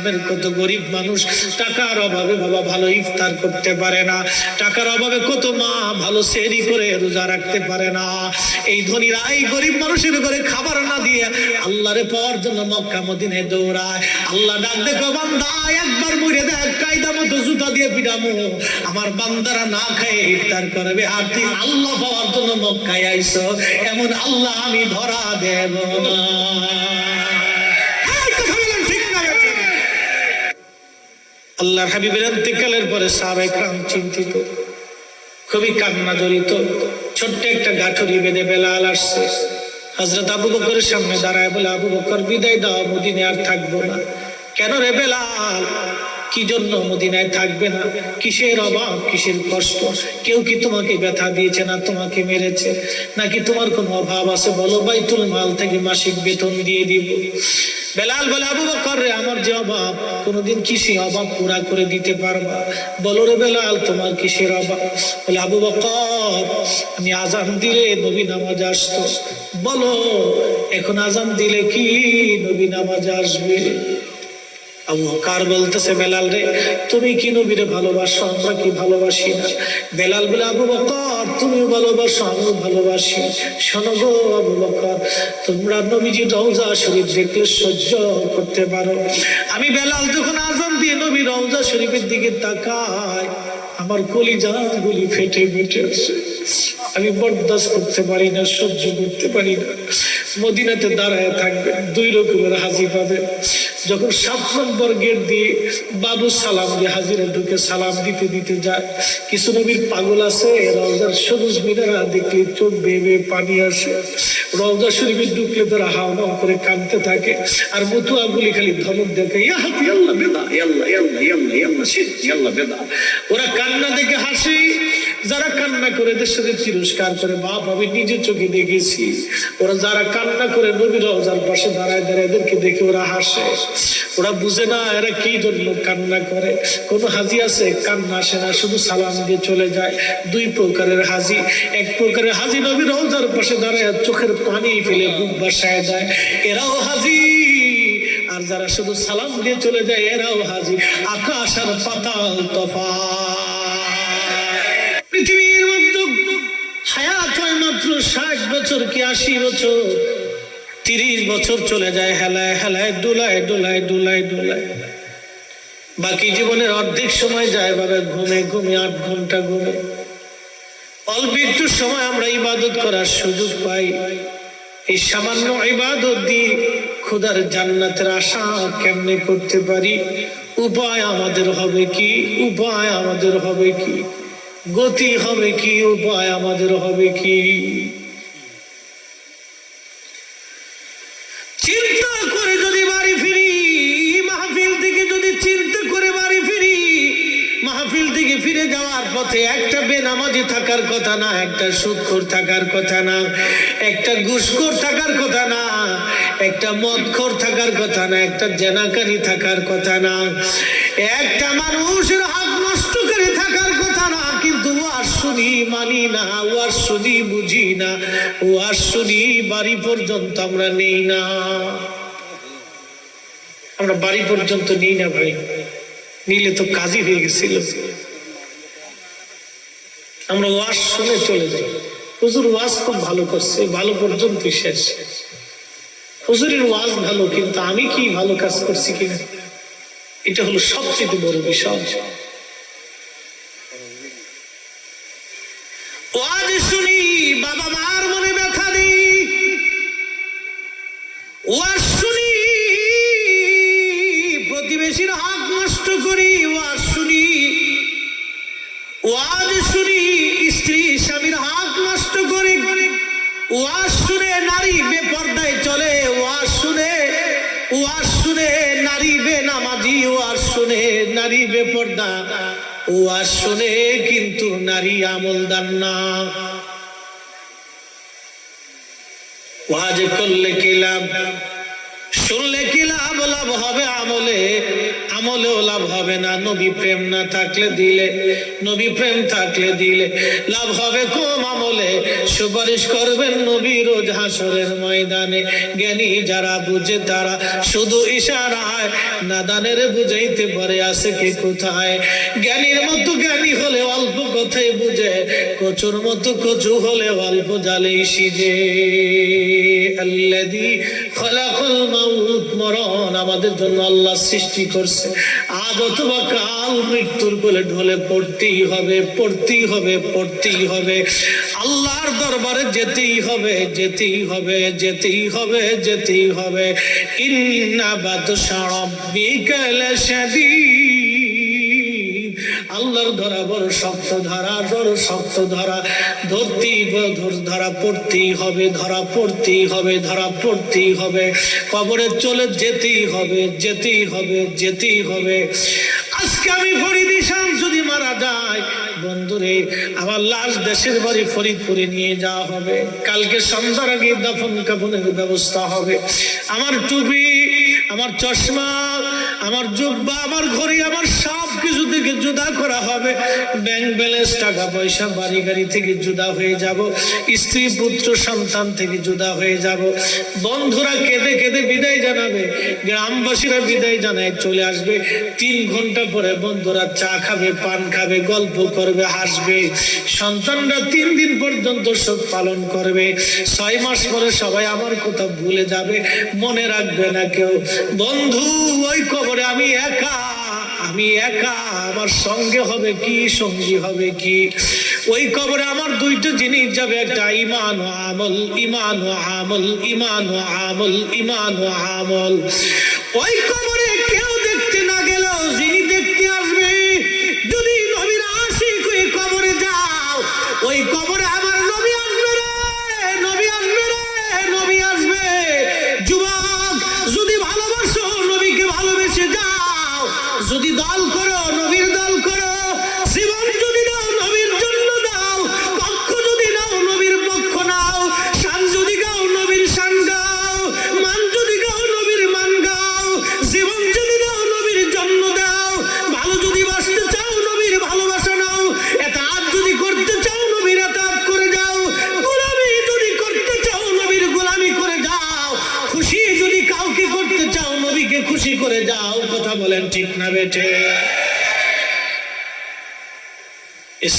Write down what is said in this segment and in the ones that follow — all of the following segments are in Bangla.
গ্রামের কত গরিব মানুষ, টাকার অভাবে বাবা ভালো ইফতার করতে পারে না। টাকার অভাবে কত মা ভালো সেরি করে রোজা রাখতে পারে না। এই ধনীরা, এই গরিব মানুষের ঘরে খাবার না দিয়ে আল্লাহরে পাওয়ার জন্য মক্কা মদিনে দৌড়ায়। আল্লাহ ডাক দেখো, বান্দা, একবার মরে দেখ, কায়দা মতো জুতা দিয়ে পিটামো। আমার বান্দারা না খেয়ে, ইফতার করবে। আর তুই আল্লাহ পাওয়ার জন্য মক্কায় আইসো, এমন আল্লাহ আমি ধরা দেব না। আল্লাহর হাবিবের অন্তেকালের পরে সাবেক রাম চিন্তিত, খুবই কান্না জড়িত। ছোট্ট একটা গাঠরি বেঁধে বেলাল আসছে। হজরত আবু বকরের সামনে দাঁড়ায় বলে, আবু বকর, বিদায় দাও মুদিনে আর থাকব না। কেন রে বেলাল? কি জন্য মদিনায় থাকবে না? কিসের অভাব? কিসের কষ্ট? কেউ কি তোমাকে ব্যথা দিয়েছে না তোমাকে মেরেছে? নাকি তোমার কোনো অভাব আছে? বলো, বাইতুল মাল থেকে মাসিক বেতন দিয়ে দিব। বেলাল বলে, আবু বকর রে, আমার যে অভাব, কোনোদিন কিসে অভাব পুরা করে দিতে পারবা? বলো রে বেলাল, তোমার কিসের অভাব? বলে, আবু বকর, আমি আজান দিলে নবী নামাজ আসতো। বলো, এখন আজান দিলে কি নবী নামাজ আসবে? আবু কার বলতেছে, বেলাল রে, তুমি কি নবীরে ভালোবাসো? আমরা কি ভালোবাসি না? বেলাল বলে, আবু বকর, তুমিও ভালোবাসো, আমিও ভালোবাসি। শোনো গো আবু বকর, তোমরা নবীজি রওজা শরীফ দেখলে সহ্য করতে পারো। আমি বেলাল যখন আজান দিয়ে নবী রওজা শরীফের দিকে তাকাই, আমার কলিজা গুলি ফেটে ফেটে আছে। আমি বরদাস্ত করতে পারি না, সহ্য করতে পারি না। মদিনাতে দাঁড়ায় থাকবে, দুই রকমের হাজি পাবে। যখন সাত নম্বর গেট দিয়ে বাবু সালাম দিয়ে হাজিরা ঢুকে সালাম দিতে দিতে যায়, কিছু নবীর পাগল আছে, রওজার সবুজ মিনারা দেখলে চোখ বেয়ে পানি আসে। রওজা শরীফে ঢুকলে তারা হাওয়া করে কাঁদতে থাকে আর মতুয়া গুলি খালি ধমক দেখে ইয়া হাতি, আল্লাহ বেদা ইয়াল্লাহ ইয়াল্লাহ শিট ইয়াল্লাহ বেদা। ওরা কান্না দেখে হাসি। যারা কান্না করে দেশের তিরস্কার করে, বাপ, আমি নিজে চোখে দেখেছি। ওরা যারা কান্না করে নবীর রওজার পাশে দাঁড়ায় দাঁড়ায় এদেরকে দেখে ওরা হাসে। ওরা বুঝে না এরা কি জন্য কান্না করে। কোন হাজি আছে? কান্না আসে না, শুধু সালাম দিয়ে চলে যায়। দুই প্রকারের হাজি। এক প্রকারের হাজি নবীর রওজার পাশে দাঁড়ায়, চোখের পানি ফেলে বুক বাসায় যায়। এরাও হাজি। আর যারা শুধু সালাম দিয়ে চলে যায়, এরাও হাজি। আকাশ আর পাতাল তফা ষাট বছর কি আশি বছর? তিরিশ বছর চলে যায় হেলায় হেলায় ডোলায় ডোলায় ডোলায় ডোলায় বাকি জীবনের অর্ধেক সময় যায় বাবা ঘুমে ঘুমে, আট ঘণ্টা ঘুমে। অল্প একটু সময় আমরা ইবাদত করার সুযোগ পাই। এই সামান্য ইবাদত দিয়ে খুদার জান্নাতের আশা কেমনে করতে পারি? উপায় আমাদের হবে কি? উপায় আমাদের হবে কি? গতি হবে কি, উপায় আমাদের হবে কি? চিন্তা করে যদি বাড়ি ফিরি, মাহফিল থেকে যদি চিন্তা করে বাড়ি ফিরি, মাহফিল থেকে ফিরে যাওয়ার পথে একটা বেনামাজি থাকার কথা না, একটা সুদখোর থাকার কথা না, একটা ঘুষখোর থাকার কথা না, একটা মদখোর থাকার কথা না, একটা জেনাকারী থাকার কথা না। একটা মানুষের শুনি মানি না, ও আর শুনি বুঝি না, ও আর শুনি বাড়ি পর্যন্ত আমরা নেই না। আমরা বাড়ি পর্যন্ত নেই না ভাই, নিলে তো কাজই হয়ে গেছিল। আমরা ওয়াজ শুনে চলে যাই। হুজুর ওয়াজ খুব ভালো করছে, ভালো পর্যন্ত শেষ। হুজুরের ওয়াজ ভালো, কিন্তু আমি কি ভালো কাজ করছি কিনা? এটা হলো সবচেয়ে বড় বিষয় ওয়াজ শুনি বাবা মার মনে ব্যথা নেই। ওয়াজ শুনি প্রতিবেশীর হক নষ্ট করি ওয়াজ শুনি ওয়াজ শুনি, স্ত্রী স্বামীর হক নষ্ট করি। ওয়াজ শুনে নারী বেপর্দায় চলে ওয়াজ শুনে ওয়াজ শুনে নারী বেনামাজি ওয়াজ শুনে নারী বেপর্দা ওয়াজ শুনে কিন্তু নারী আমলদার না। ওয়াজ করলে কি লাভ? শুনলে কি লাভ? লাভ হবে আমলে। আমলেও লাভ হবে না। নবী প্রেম না থাকলে দিলে। নবী প্রেম থাকলে দিলে। লাভ হবে কম আমলে? সুপারিশ করবেন নবী রোজ হাসরের ময়দানে। জ্ঞানী যারা বুঝে তারা শুধু ইশারায়। নাদানের বুঝাইতে পারে আছে কি কোথায়? জ্ঞানীর মতো জ্ঞানী হলে অল্প কথাই বুঝে, কচুর মতো কচু হলে অল্প জালেই সিজে। আল্লাযী খলাকাল মাউত, মরণ আমাদের জন্য আল্লাহ সৃষ্টি করছে। আজ অথবা কাল মৃত্যুর কোলে ঢলে পড়তেই হবে পড়তেই হবে পড়তেই হবে। আল্লাহর দরবারে যেতেই হবে যেতেই হবে যেতেই হবে যেতেই হবে। ইন্না বাদশা রাব্বিকা লাশাদীদ আল্লাহর ধরা বড় শক্ত ধরা বড় শক্ত ধরা। ধরতেই ধর- পড়তেই হবে, ধরা পড়তেই হবে, ধরা পড়তেই হবে। কবরে চলে যেতেই হবে যেতেই হবে যেতেই হবে। আজকে আমি ফরিদ ইসাম যদি মারা যায়, বন্ধুরে, আমার লাশ দেশের বাড়ি ফরিদপুরে নিয়ে যাওয়া হবে। কালকে সন্ধ্যার আগে দাফন কাফনের ব্যবস্থা হবে। আমার টুপি, আমার চশমা, আমার জুব্বা, আমার ঘড়ি, আমার সব থেকে জুদা করা হবে। ব্যাংক ব্যালেন্স টাকা পয়সা, বাড়ি গাড়ি থেকে জুদা হয়ে যাব। স্ত্রী, পুত্র, সন্তান থেকে জুদা হয়ে যাব। বন্ধুরা কেঁদে কেঁদে বিদায় জানাবে। গ্রামবাসীরা বিদায় জানায় চলে আসবে। তিন ঘণ্টা পরে বন্ধুরা চা খাবে, পান খাবে, গল্প করবে, হাসবে। সন্তানরা তিন দিন পর্যন্ত শোক পালন করবে। ছয় মাস পরে সবাই আমার কথা ভুলে যাবে। মনে রাখবে না কেউ। বন্ধু, ওই কবরে আমি একা। আমি একা, আমার সঙ্গে হবে কি, সঙ্গী হবে কি? ওই কবরে আমার দুইটা জিনিস যাবে, একটা ইমান ও আমল ইমান ও আমল ইমান ও আমল ইমান ও আমল। ওই কবরে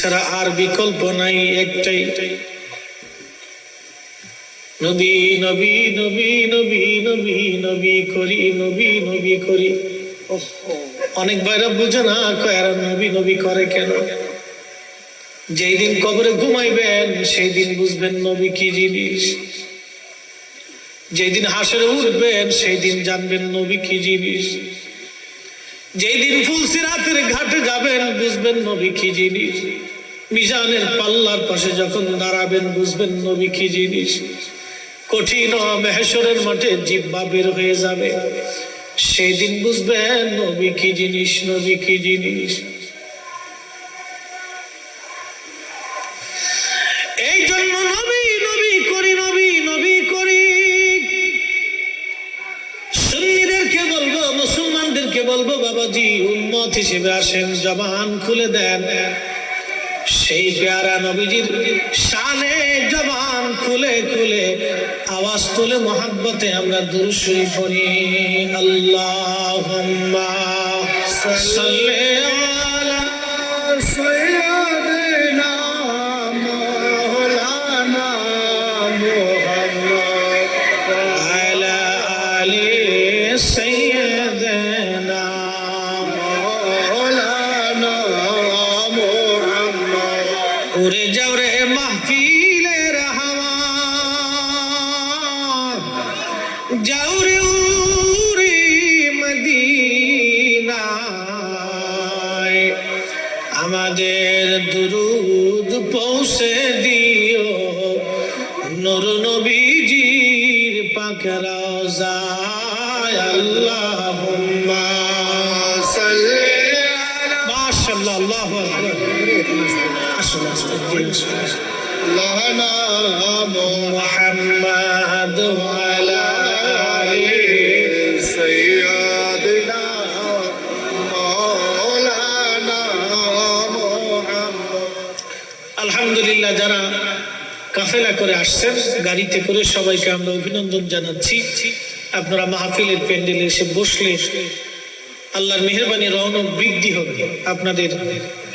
এছাড়া আর বিকল্প নাই একটাই। নবী নবী নবী নবী নবী নবী করি, নবী নবী করি। অনেক ভাইরা বুঝে না কয়ারা নবী নবী করে কেন? যেই দিন কবরে ঘুমাইবেন, সেই দিন বুঝবেন নবী কি জিনিস। যেই দিন হাসরে উঠবেন, সেই দিন জানবেন নবী কি জিনিস। যেই দিন ফুলসিরাতের ঘাটে যাবেন, বুঝবেন নবী কি জিনিস। মিজানের পাল্লার পাশে যখন দাঁড়াবেন, বুঝবেন নবী কি জিনিস? কঠিন মেহেশ্বরের মাঠে জিব্বা বের হয়ে যাবে। সেই দিন বুঝবেন নবী কি জিনিস, নবী কি জিনিস। নবী করি, নবী নবী করি। বলব বলব, বাবাজি উন্মত হিসেবে আসেন, জবান খুলে দেন। সেই পেয়ারা নবীজির শানে জবান খুলে খুলে আওয়াজ তুলে মহাব্বতে আমরা দুরুশরী পড়ি। আল্লাহ সাল্লি প্রেমের দুরুদ পৌঁছে দিও। নর নবীজির পাকরাও যায় আল্লাহ মাশাল্লাহ আল্লাহ আসুন আসুন আল্লাহ নাম মোহাম্মদ আলহামদুলিল্লাহ, যারা কাফেলা করে আসছেন, গাড়িতে করে সবাইকে আমরা অভিনন্দন জানাচ্ছি। আপনারা মাহফিলের প্যান্ডেলে এসে বসলে আল্লাহর মেহরবানি রৌনক বৃদ্ধি হবে। আপনাদের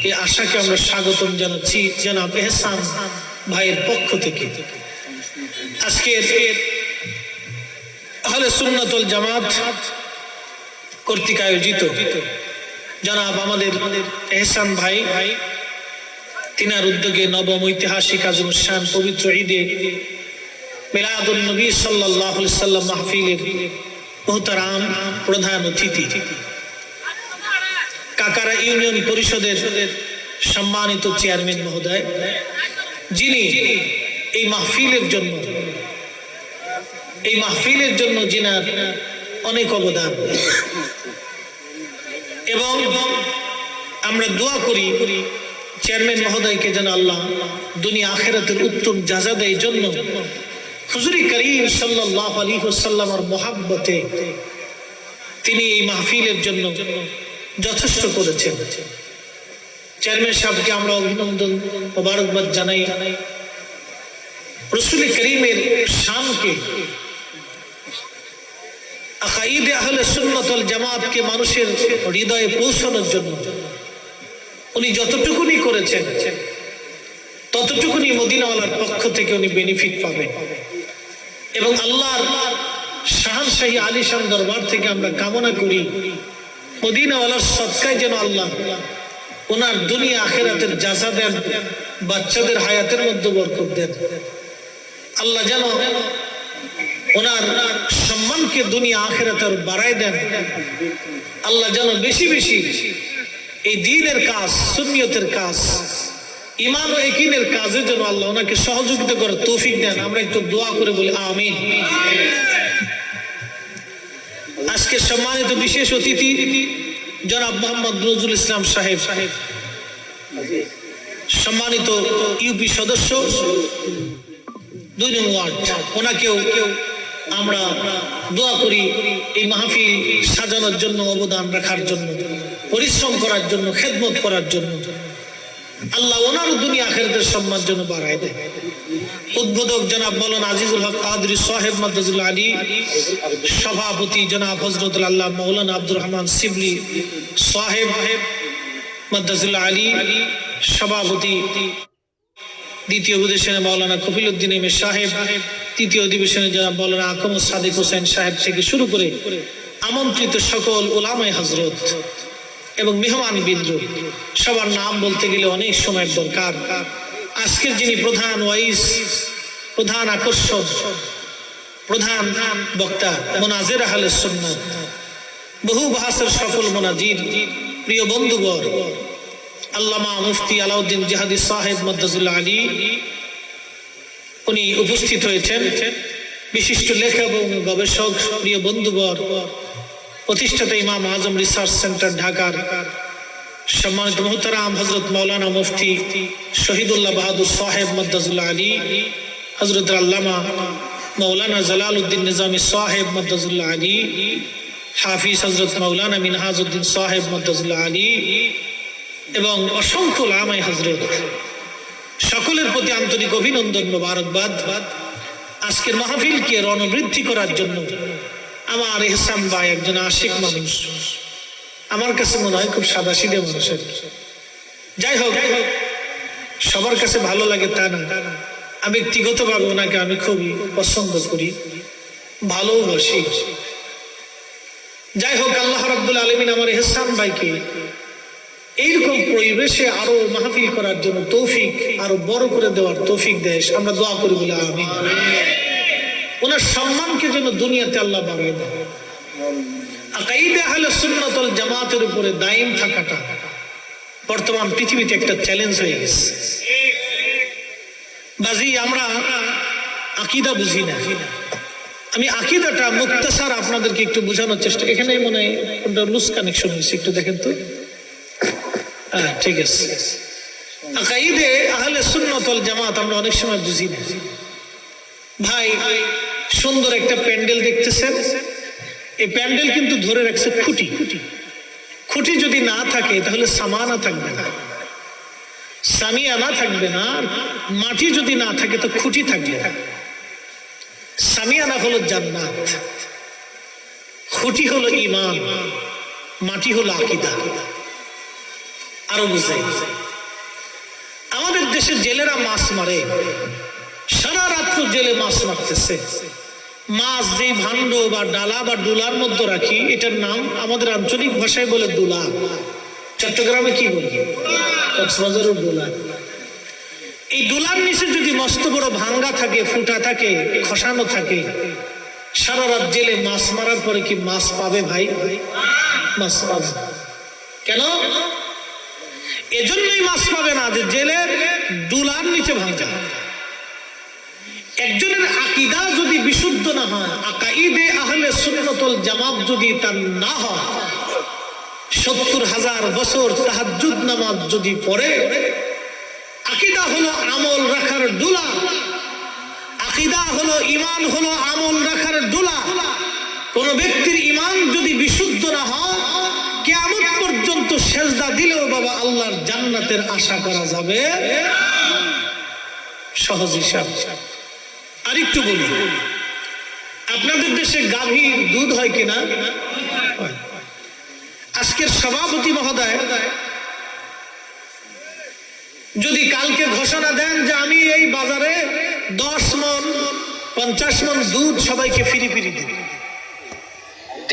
এই আশাকে আমরা স্বাগতম জানাচ্ছি, জনাব এহসান ভাইয়ের পক্ষ থেকে। আজকে তাহলে সুন্নাতুল জামাত কর্তৃক আয়োজিত। জনাব আমাদের এহসান ভাই ভাই তিনার উদ্যোগে নবম ঐতিহাসিক আজম শান পবিত্র ঈদে মিলাদুল নবী সাল্লাহ সাল্লাম মাহফিলের মোহতারাম প্রধান অতিথি। কাকারা ইউনিয়ন পরিষদের সম্মানিত চেয়ারম্যান মহোদয়, যিনি এই মাহফিলের জন্য, এই মাহফিলের জন্য যিনার অনেক অবদান। এবং আমরা দোয়া করি চেয়ারম্যান মহোদয়কে যেন আল্লাহ দুনিয়া আখেরাতের উত্তম যাজা দেয় জন্য হুজুরি করিম সাল্লাহ আলী সাল্লামার মোহাব্বতে তিনি এই মাহফিলের জন্য যথেষ্ট করেছেন। চেয়ারম্যান সাহেবকে আমরা অভিনন্দন মোবারকবাদ জানাই। রসুল করিমের শানকে আকাইদে আহলে সুন্নতল জামাতকে মানুষের হৃদয়ে পৌঁছানোর জন্য উনি যতটুকুনি করেছেন, ততটুকুনি মদিনাওয়ালার পক্ষ থেকে উনি বেনিফিট পাবেন। এবং আল্লাহর শাহানশাহী আলিশান দরবার থেকে আমরা কামনা করি, মদিনাওয়ালার সৎকায় যেন আল্লাহ ওনার দুনিয়া আখেরাতের যাজা দেন বাচ্চাদের হায়াতের মধ্যে বরকত দেন। আল্লাহ যেন ওনার সম্মানকে দুনিয়া আখেরাতের বাড়ায় দেন। আল্লাহ যেন বেশি বেশি এই দিনের কাজ সুনিয়তের কাজ, ইমান ও একিনের কাজের জন্য আল্লাহ ওনাকে সহযোগিতা করে তৌফিক দেন। আমরা একটু দোয়া করে বলি, আমিন। আজকে সম্মানিত বিশেষ অতিথি, জনাব মোহাম্মদ নজরুল ইসলাম সাহেব সাহেব। সম্মানিত ইউপি সদস্য, দুই নং ওয়ার্ড, ওনাকেও আমরা দোয়া করি এই মাহফিল সাজানোর জন্য, অবদান রাখার জন্য। পরিশ্রম করার জন্য, খেদমত করার জন্য। আল্লাহ ওনার দুনিয়া আখেরদের সম্মান জন্য বাড়ায় দেয়। উদ্বোধক জনাব বলেন আজিজুল হক কাদরি সাহেব মাদ্দাজুল আলী, সভাপতি জনাব হজরতুল আল্লাহ মৌলানা আব্দুর রহমান সিবলি সাহেব মাদ্দাজুল আলী, সভাপতি দ্বিতীয় অধিবেশনে মৌলানা কফিল উদ্দিন এম সাহেব, তৃতীয় অধিবেশনে যারা মৌলানা আকম সাদিক হোসেন সাহেব থেকে শুরু করে আমন্ত্রিত সকল ওলামাই হজরত এবং মেহমান বিন্দু সবার নাম বলতে গেলে অনেক সময়ের দরকার। আজকের যিনি প্রধান ওয়াইস, প্রধান আকর্ষণ প্রধান বক্তা মোনাজের আহলে সুন্নত, বহু ভাষার সফল মোনাজির প্রিয় বন্ধুবর, আল্লামা মুফতি আলাউদ্দিন জাহাদি সাহেব মদ্দাজুল্লাহ আলী, উনি উপস্থিত হয়েছেন। বিশিষ্ট লেখক এবং গবেষক, প্রিয় বন্ধুবর প্রতিষ্ঠাতা ইমাম আজম রিসার্চ সেন্টার ঢাকার সম্মানিত মোহতারাম হজরত মৌলানা মুফতি শহীদুল্লাহ বাহাদুর সাহেব মদ্দাজুল্লাহ আলী হজরত আল্লামা মৌলানা জালাল উদ্দিন নিজামী সাহেব মদ্দাজুল্লাহ আলী, হাফিজ হজরত মৌলানা মিনহাজউদ্দিন সাহেব মদ্দাজুল্লাহ আলী এবং অসংখ্য লামাই হজরত সকলের প্রতি আন্তরিক অভিনন্দন মোবারকবাদ। আজকের মাহফিলকে রণবৃদ্ধি করার জন্য আমার এহসান ভাই একজন আশিক মানুষ। আমার কাছে মনে হয় খুব সাদা সিধে মানুষের। যাই হোক যাই হোক সবার কাছে ভালো লাগে তা না। আমি ব্যক্তিগতভাবে ওনাকে আমি খুবই পছন্দ করি, ভালোবাসি। যাই হোক, আল্লাহ রাব্বুল আলমিন আমার এহসান ভাইকে এইরকম পরিবেশে আরও মাহফিল করার জন্য তৌফিক, আরও বড় করে দেওয়ার তৌফিক দেয়, আমরা দোয়া করি বলে আমি ওনার সম্মানকে যেন দুনিয়াতে আল্লাহ বাড়াই দেয়। আকাইদে আহলে সুন্নাতুল জামাতের উপরে দায়ম থাকাটা বর্তমান পৃথিবীতে একটা চ্যালেঞ্জ হয়ে গেছে। বাজি, আমরা আকিদা বুঝি না। আমি আকিদাটা মুক্তাসার আপনাদেরকে একটু বোঝানোর চেষ্টা এখানে মনে হয় কোনটা লুজ কানেকশন হয়েছে, একটু দেখেন তো। হ্যাঁ ঠিক আছে। আকাইদে আহলে সুন্নতল জামাত আমরা অনেক সময় বুঝি না। ভাই সুন্দর একটা প্যান্ডেল দেখতেছেন। এই প্যান্ডেল কিন্তু ধরে রাখছে খুঁটি। খুঁটি যদি না থাকে, তাহলে সামানা থাকবে না। সামিয়ানা থাকবে না মাটি যদি না থাকে, তো খুঁটি থাকবে না। সামিয়ানা হলো জান্নাত। খুঁটি হলো ইমান মাটি হলো আকিদা। আরও বুঝাই। আমাদের দেশে জেলেরা মাছ মারে। সারা রাত্র জেলে মাছ মারতেছে। মাছ যে ভাণ্ড বা ডালা বা ডুলার মধ্যে রাখি, এটার নাম আমাদের আঞ্চলিক ভাষায় বলে ডুলা। চট্টগ্রামে কি বলি? কক্সবাজারের ডোলা। এই ডোলার নিচে যদি মস্ত বড় ভাঙ্গা থাকে, ফুটা থাকে, খসানো থাকে, সারা রাত জেলে মাছ মারার পরে কি মাছ পাবে ভাই? মাছ পাবে। কেন? এজন্যই মাছ পাবে না যে জেলের ডুলার নিচে ভাঙ্গা। একজনের আকিদা যদি বিশুদ্ধ না হয় আকাইদে আহলে সুন্নতুল জামাত যদি তার না হয়, সত্তর হাজার বছর তাহাজুদ নামাজ যদি পড়ে, আকিদা হলো আমল রাখার ডুলা, আকিদা হলো ইমান হলো আমল রাখার ডুলা। কোন ব্যক্তির ইমান যদি বিশুদ্ধ না হয় কেমন পর্যন্ত সেজদা দিলেও বাবা আল্লাহর জান্নাতের আশা করা যাবে সহজ হিসাব। আরেকটু বলি। আপনাদের দেশে গাভীর দুধ হয় কিনা? আজকের সভাপতি মহোদয়, যদি কালকে ঘোষণা দেন যে আমি এই বাজারে দশ মন, পঞ্চাশ মন দুধ সবাইকে ফিরি ফিরি দিব।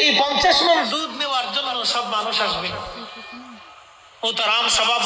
এই পঞ্চাশ মন দুধ নেওয়ার জন্য সব মানুষ আসবে। ও তার আম সভাপতি।